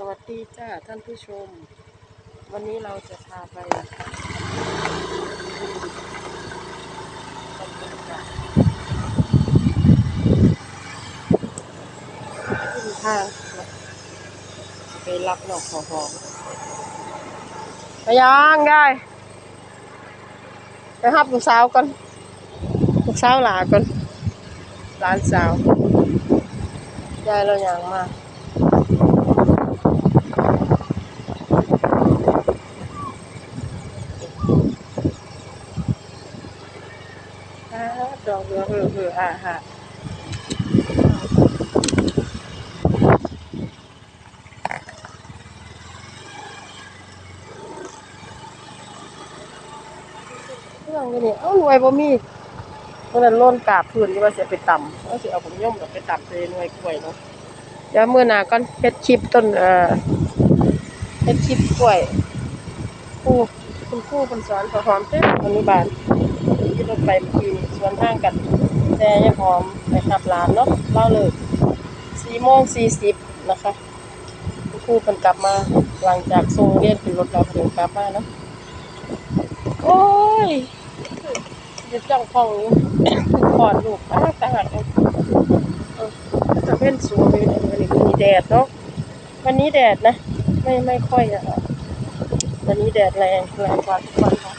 สวัสดีจ้าท่านผู้ชม วันนี้เราจะพาไปบรรยากาศขึ้นทางไปรับดอกหอมไปยังได้ ไปหับลูกสาวก่อนลูกสาวหลาก่อนหลานสาวยายเราอย่างมาก อ่าดอกเรือเออเอออ่าฮะเครื่องนี่เอ้าหน่วยบ่มีเพราะนั้นล้นกาบพื้นที่ว่าสิเอาไปต่ำเอาสิเอาผมย่อมกับไปต่ำใส่หน่วยกล้วยเนาะเดี๋ยวมื้อหน้าก่อนเฮ็ดคลิปต้นเอ่อเฮ็ดคลิปกล้วยครูคุณครูเพิ่นสอนพอหอมเต็มอนุบาลที่รถไปเมื่อกี้นี่ สวนทางกัน แต่ยังหอมไปขับร้านเนาะเล่าเลยสี่โมงสี่สิบนะคะคุณครูเพิ่นกลับมาหลังจากส่งเรียนขึ้นรถเราเพิ่นกลับมาเนาะโอ้ยจะจ้องฟองอยู่กอดลูกอ้าตาหักเลยจะเป็นสูงเลยวันนี้วันนี้แดดเนาะวันนี้แดดนะ ไม่ไม่ค่อยอะวันนี้แดดแรงแรงกว่าทุกวันค่ะ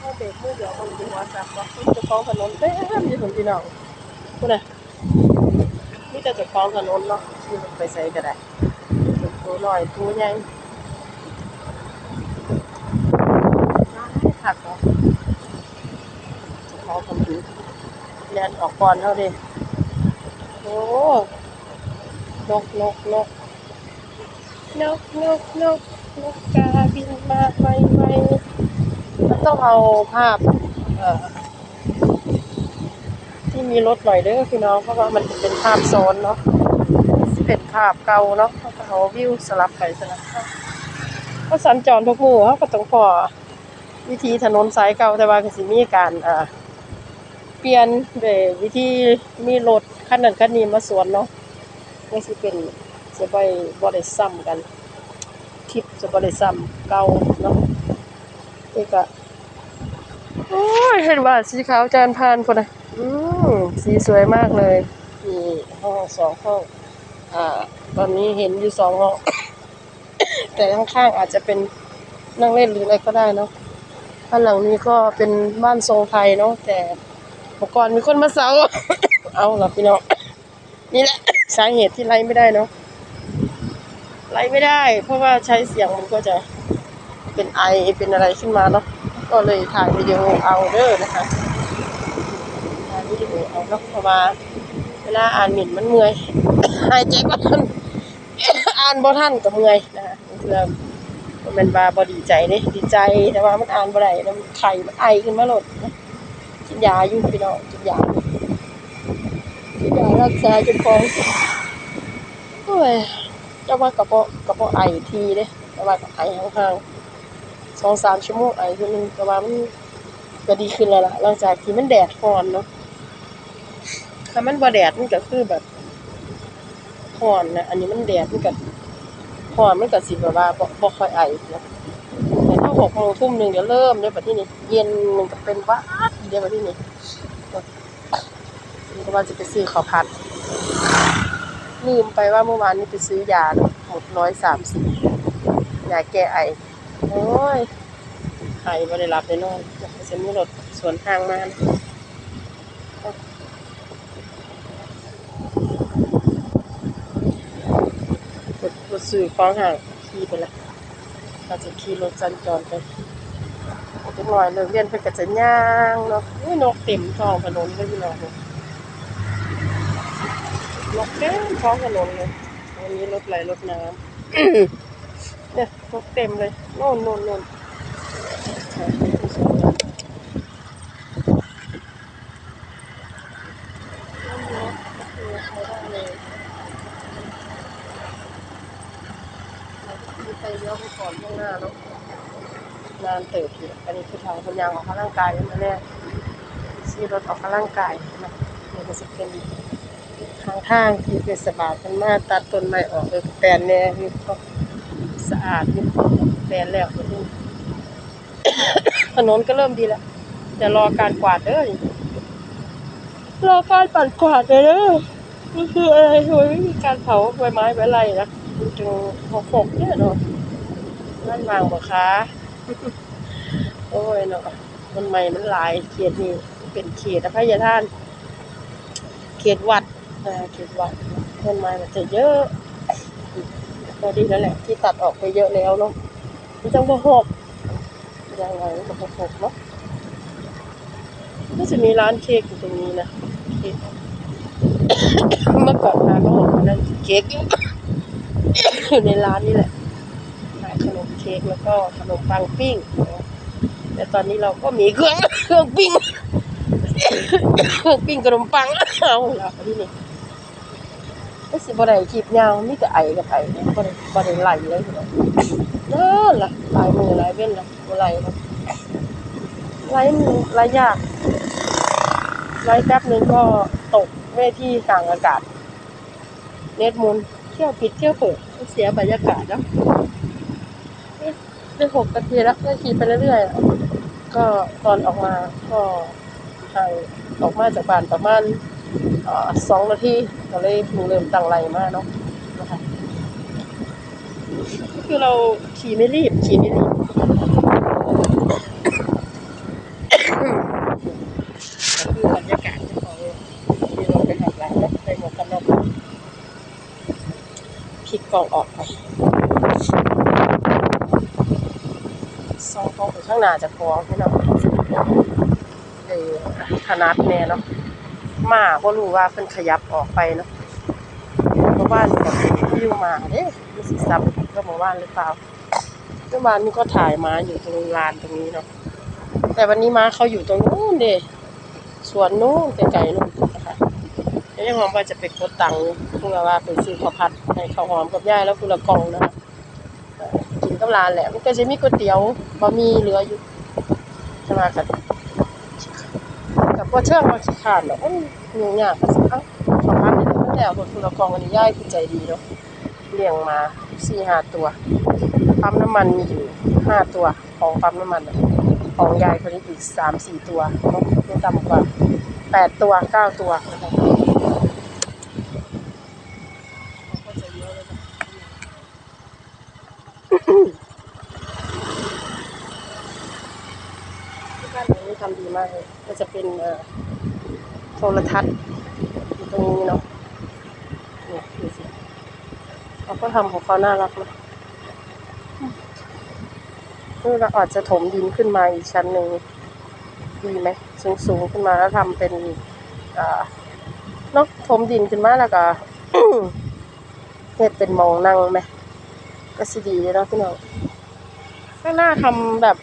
ถ้าเบรกมือเดียว คนเป็นหัวจับว่าคุณจะคล้องถนนเต็มอยู่คนพี่น้องคุณน่ะนี่แต่จะคล้องถนนเนาะที่ไปใส่ก็ได้ตัวหน่อยตัวใหญ่หักเนาะจะคล้องถนนแลนออกก่อนเท่าดิโอ้นกนกนกนกนกนกนกกาบินมาไวไวมันต้องเอาภาพ ที่มีรถหน่อยเด้อพี่น้องเพราะว่ามันจะเป็นภาพซ้อนเนาะเป็นภาพเก่าเนาะเขาเอาวิวสลับไปสลับมาก็สัญจรทุกหมู่เขาก็ต้องพอวิธีถนนสายเก่าแต่ว่าก็สิมีการเอ่อเปลี่ยนด้วยวิธีมีรถคันนั้นคันนี้มาสวนเนาะไม่สิเป็นจะไปบ่ได้ซ้ำกันคลิปจะบ่ได้ซ้ำเก่าเนาะนี่ก็ โอ้ยเห็นว่าสีขาวจานพานคนนะอืมสีสวยมากเลยมีห้องสองห้องอ่า ตอนนี้เห็นอยู่สองห้อง แต่ข้างๆอาจจะเป็นนั่งเล่นหรืออะไรก็ได้เนาะบ้านหลังนี้ก็เป็นบ้านทรงไทยเนาะแต่เมื่อก่อนมีคนมาเสา เอาล่ะพี่น้องนี่แหละสาเหตุที่ไล่ไม่ได้เนาะไล่ไม่ได้ เพราะว่าใช้เสียงมันก็จะเป็นไอเป็นอะไรขึ้นมาเนาะ ก็เลยถ่ายวิดีโอเอาเด้อนะคะถ่ายวิดีโอเอาเนาะเพราะว่าเวลาอ่านหมิ่นมันเมื่อยหายใจก็ทันอ่านบ่ทันก็เมื่อยนะคะเพื่อมันเป็นบาบ่ดีใจเด้ดีใจแต่ว่ามันอ่านบ่ได้แล้วมันไข้มันไอขึ้นมาโลดนะกินยาอยู่พี่น้องกินยากินยารักษาจนฟองโอ้ยเจ้าว่ากระเพาะกระเพาะไอทีเด้แต่ว่าก็ไอห่างๆ สองสามชั่วโมงไอทีนึงแต่ว่ามันก็ดีขึ้นแล้วล่ะหลังจากที่มันแดดร้อนเนาะถ้ามันบ่แดดมันก็คือแบบร้อนนะอันนี้มันแดดมันก็ร้อนมันก็สิแบบว่าบ่บ่ค่อยไอนะแต่ถ้าหกโมงทุ่มหนึ่งเดี๋ยวเริ่มเดี๋ยวบัดที่นี่เย็นมันก็เป็นวัดเดี๋ยวบัดที่นี่นี่ก็ว่าจะไปซื้อข้าวผัดลืมไปว่าเมื่อวานนี้ไปซื้อยาหมดร้อยสามสิบยาแก้ไอ โอ้ยไข่บ่ได้รับได้นอนฉันมีรถสวนทางมานะรถรถสื่อฟ้องห่างขี่ไปละเราจะขี่รถสัญจรไปอีกหน่อยเลิกเรียนเพิ่นก็จะย่างเนาะอุ้ยนกเต็มท้องถนนเลยพี่น้องเนาะนกเต็มท้องถนนเลยวันนี้รถไหลรถน้ำ นกเต็มเลยโน่นโน่นโน่นไปเลี้ยวไปก่อนข้างหน้าเนาะนานเติบอยู่อันนี้คือทางคนยางออกกำลังกายมาแน่ยซีรถออกกำลังกายนะเดี๋ยวก็จะเป็นทางทางที่เทศบาลมันมาตัดต้นไม้ออกเออแปลนแน่คือก็ สะอาดอยู่แปลนแล้วก็ดูถนนก็เริ่มดีแล้วแต่รอการกวาดเด้อรอการปัดกวาดเด้อมันคืออะไรทำไมไม่มีการเผาใบไม้ใบไรนะมันจึงหกหกเนี่ยเนาะนั่นวางบ่คะโอ้ยเนาะมันใหม่มันหลายเขตนี่เป็นเขตอภัยทาน เขตวัดอ่าเขตวัดต้นไม้มันจะเยอะ พอดีแล้วแหละ ที่ตัดออกไปเยอะแล้วเนาะมันจังบ่หกยังไงมันก็บ่หกเนาะก็จะมีร้านเค้กอยู่ตรงนี้นะเค้กเมื่อก่อนร้าก็บอกว่านั่นเค้กอยู่ในร้านนี่แหละขายขนมเค้กแล้วก็ขนมปังปิ้งแต่ตอนนี้เราก็มีเครื่องเครื่องปิ้งเครื่องปิ้งขนมปังเอาละที่นี่ ไม่สิบ่ได้คลิปยาวมีแต่ไอกับไอนะบ่ได้บ่ได้ไหลเลยพี่น้องนั่นล่ะหลายมือหลายเว้นล่ะบ่ไหลนะไหลมือไหลยากไหลแป๊บนึงก็ตกเวทีกลางอากาศเน็ตมุนเที่ยวปิดเที่ยวเปิดเสียบรรยากาศเอ๊ะได้หกนาทีแล้วก็ขี่ไปเรื่อยๆก็ตอนออกมาก็ทางออกมาจากบ้านประมาณ สองนาทีก็เลยเพิ่งเริ่มตั้งไรมากเนาะนะคะคือเราขี่ไม่รีบขี่ไม่รีบก็คือบรรยากาศที่เขาที่เราไปหักหลังแล้วไปหมวกกันน็อกพลิกกล่องออกไปซองกล้องข้างหน้าจะฟ้องให้เราเออถนัดแน่เนาะ มาก็รู้ว่าเพิ่นขยับออกไปเนาะเมื่อวานกับวิวมาเด้มีสิซับก็เมื่อวานหรือเปล่าเมื่อวานนี่ก็ถ่ายมาอยู่ตรงลานตรงนี้เนาะแต่วันนี้มาเขาอยู่ตรงนู้นเด้สวนนู้นไกลๆนู้นนะคะแล้วยังหอมว่าจะไปกดตังค์เพื่อว่าไปซื้อข้าวผัดให้ข้าวหอมกับย่ายแล้วคุณละกองนะคะกินกับร้านแหละมันก็จะมีก๋วยเตี๋ยวบะหมี่เหลืออยู่ใช่ไหมกันกับ ว่าเชื่องว่าขี้ขานหรอกมันยุ่งยากก็สิเอ้าสองพันนี่ตั้งแต่คนคุณละกองอันนี้ย่ายคือใจดีเนาะเลี้ยงมาสี่ห้าตัวปั๊มน้ำมันมีอยู่ห้าตัวของปั๊มน้ำมันของยายคนนี้อีกสามสี่ตัวเนาะไม่ต่ำกว่าแปดตัวเก้าตัวนะคะก็จะเยอะเลยนะที่บ้านหลังนี้ทำดี มากเลยก็จะเป็นโทรทัศน์อยู่ตรงนี้เนาะเนี่ยดูสิเขาก็ทำของเขาน่ารักนะนี่เราอาจจะถมดินขึ้นมาอีกชั้นหนึ่งดีไหมสูงสูงๆขึ้นมาแล้วทำเป็นอ่านกถมดินขึ้นมาแล้วก็เฮ็ดเป็นมองนั่งไหมก็สิดีเลยเนาะพี่น้องข้างหน้าทำแบบ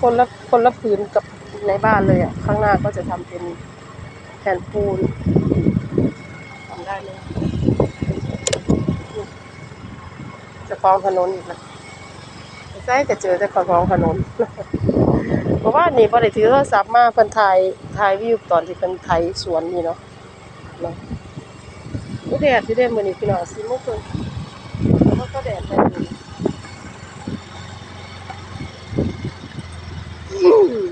คนละคนละพื้นกับ ในบ้านเลยอะ ข้างหน้าก็จะทำเป็นแผ่นปูนทำได้เลยจะคลองถนนอีกนะใช่แต่เจอแต่คลองถนนเพราะว่านี่พอได้ถือโทรศัพท์มาเพิ่นถ่ายถ่ายวิวตอนที่เพิ่นไถสวนนี่เนาะเนาะก็แดดที่ได้มื้อนี้พี่น้องสิโมงครึ่งแล้วก็แดดได้อยู่อืม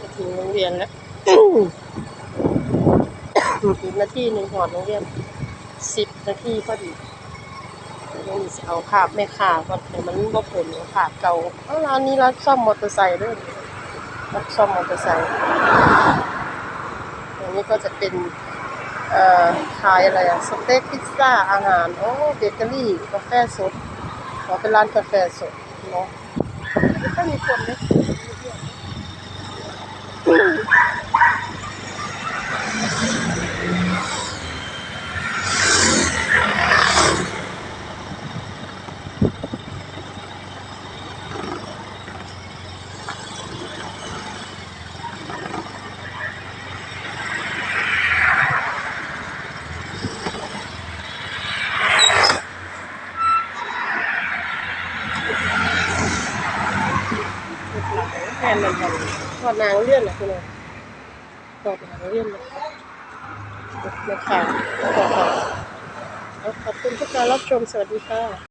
จะถึงโรงเรียนแล้ว อีกนา ทีหนึ่งหอดโรงเรียนสิบนาทีพอดียังมีเอาภาพแม่ค้าก่อนแต่มันบ่ผลภาพเก่าเอาร้านนี้ร้านซ่อมมอเตอร์ไซค์ด้วยร้านซ่อมมอเตอร์ไซค์อันนี้ก็จะเป็นเอ่อขายอะไรอะสเต็กพิซซ่าอาหารโอ้เบเกอรี่กาแฟสดขอเป็นร้านกาแฟสดเนาะไม่ค่อยมีคนเลย ดนางเลื่อนนะคุณเลยทอดนางเลื่อนนะนะคะขอบคุณทุกการรับชมสวัสดีค่ะ